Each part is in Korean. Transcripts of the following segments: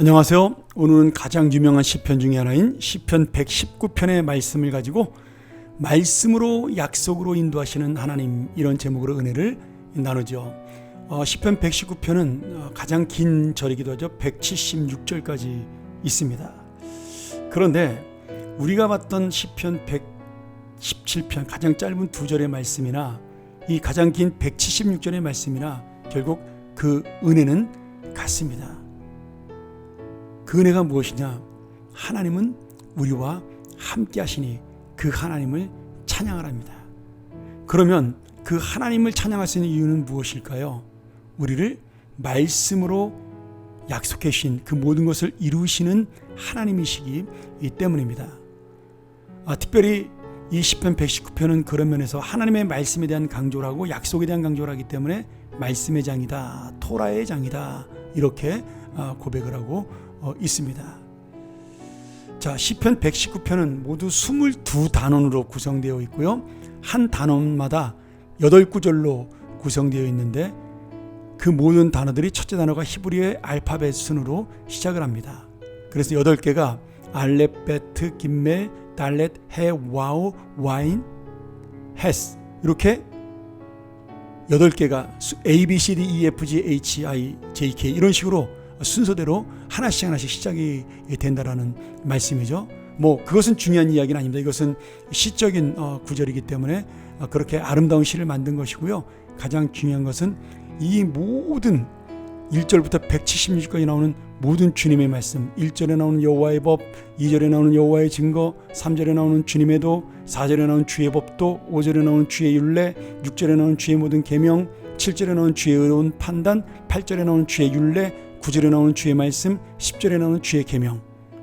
안녕하세요. 오늘은 가장 유명한 시편 중에 하나인 시편 119편의 말씀을 가지고 말씀으로 약속으로 인도하시는 하나님 이런 제목으로 은혜를 나누죠. 어, 시편 119편은 가장 긴 절이기도 하죠. 176절까지 있습니다. 그런데 우리가 봤던 시편 117편 가장 짧은 두 절의 말씀이나 이 가장 긴 176절의 말씀이나 결국 그 은혜는 같습니다. 그 은혜가 무엇이냐? 하나님은 우리와 함께 하시니 그 하나님을 찬양하랍니다. 그러면 그 하나님을 찬양할 수 있는 이유는 무엇일까요? 우리를 말씀으로 약속해 주신 그 모든 것을 이루시는 하나님이시기 때문입니다. 아, 특별히 이 시편 119편은 그런 면에서 하나님의 말씀에 대한 강조를 하고 약속에 대한 강조를 하기 때문에 말씀의 장이다, 토라의 장이다 이렇게 아, 고백을 하고 어, 있습니다. 자, 시편 119편은 모두 22단원으로 구성되어 있고요. 한 단원마다 8구절로 구성되어 있는데 그 모든 단어들이 첫째 단어가 히브리어의 알파벳 순으로 시작을 합니다. 그래서 8개가 알렙, 베트, 김멜, 달렛, 해, 와우, 와인, 헤스 이렇게 8개가 A, B, C, D, E, F, G, H, I, J, K 이런 식으로 순서대로 하나씩 하나씩 시작이 된다라는 말씀이죠. 뭐 그것은 중요한 이야기는 아닙니다. 이것은 시적인 어, 구절이기 때문에 어, 그렇게 아름다운 시를 만든 것이고요. 가장 중요한 것은 이 모든 1절부터 176절까지 나오는 모든 주님의 말씀 1절에 나오는 여호와의 법 2절에 나오는 여호와의 증거 3절에 나오는 주님의 도 4절에 나오는 주의 법도 5절에 나오는 주의 율례 6절에 나오는 주의 모든 계명 7절에 나오는 주의 의로운 판단 8절에 나오는 주의 율례 9절에 나오는 주의 말씀 10절에 나오는 주의 계명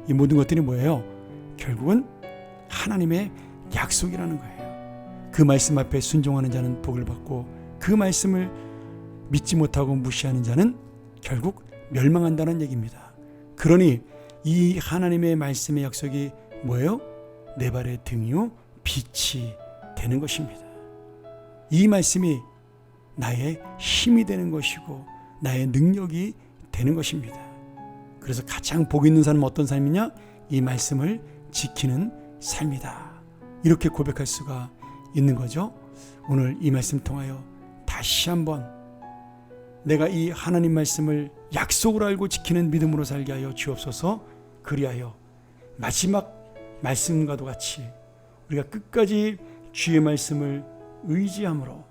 이 모든 것들이 뭐예요? 결국은 하나님의 약속이라는 거예요. 그 말씀 앞에 순종하는 자는 복을 받고 그 말씀을 믿지 못하고 무시하는 자는 결국 멸망한다는 얘기입니다. 그러니 이 하나님의 말씀의 약속이 뭐예요? 내 발의 등이요 빛이 되는 것입니다. 이 말씀이 나의 힘이 되는 것이고 나의 능력이 되는 것입니다. 그래서 가장 복 있는 사람은 어떤 삶이냐? 이 말씀을 지키는 삶이다. 이렇게 고백할 수가 있는 거죠. 오늘 이 말씀 통하여 다시 한번 내가 이 하나님 말씀을 약속을 알고 지키는 믿음으로 살게 하여 주옵소서. 그리하여 마지막 말씀과도 같이 우리가 끝까지 주의 말씀을 의지함으로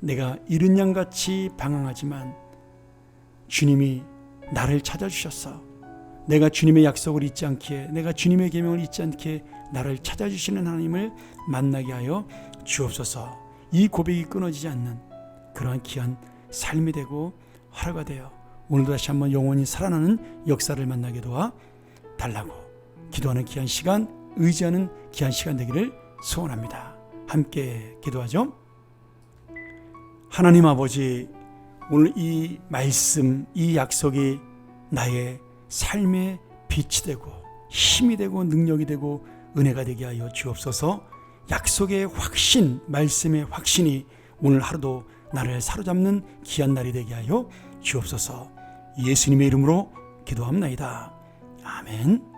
내가 이른 양같이 방황하지만 주님이 나를 찾아주셨어. 내가 주님의 약속을 잊지 않기에 내가 주님의 계명을 잊지 않기에 나를 찾아주시는 하나님을 만나게 하여 주옵소서. 이 고백이 끊어지지 않는 그러한 귀한 삶이 되고 하루가 되어 오늘도 다시 한번 영원히 살아나는 역사를 만나게 도와 달라고 기도하는 귀한 시간, 의지하는 귀한 시간 되기를 소원합니다. 함께 기도하죠. 하나님 아버지, 오늘 이 말씀, 이 약속이 나의 삶의 빛이 되고 힘이 되고 능력이 되고 은혜가 되게 하여 주옵소서. 약속의 확신, 말씀의 확신이 오늘 하루도 나를 사로잡는 귀한 날이 되게 하여 주옵소서. 예수님의 이름으로 기도합나이다. 아멘.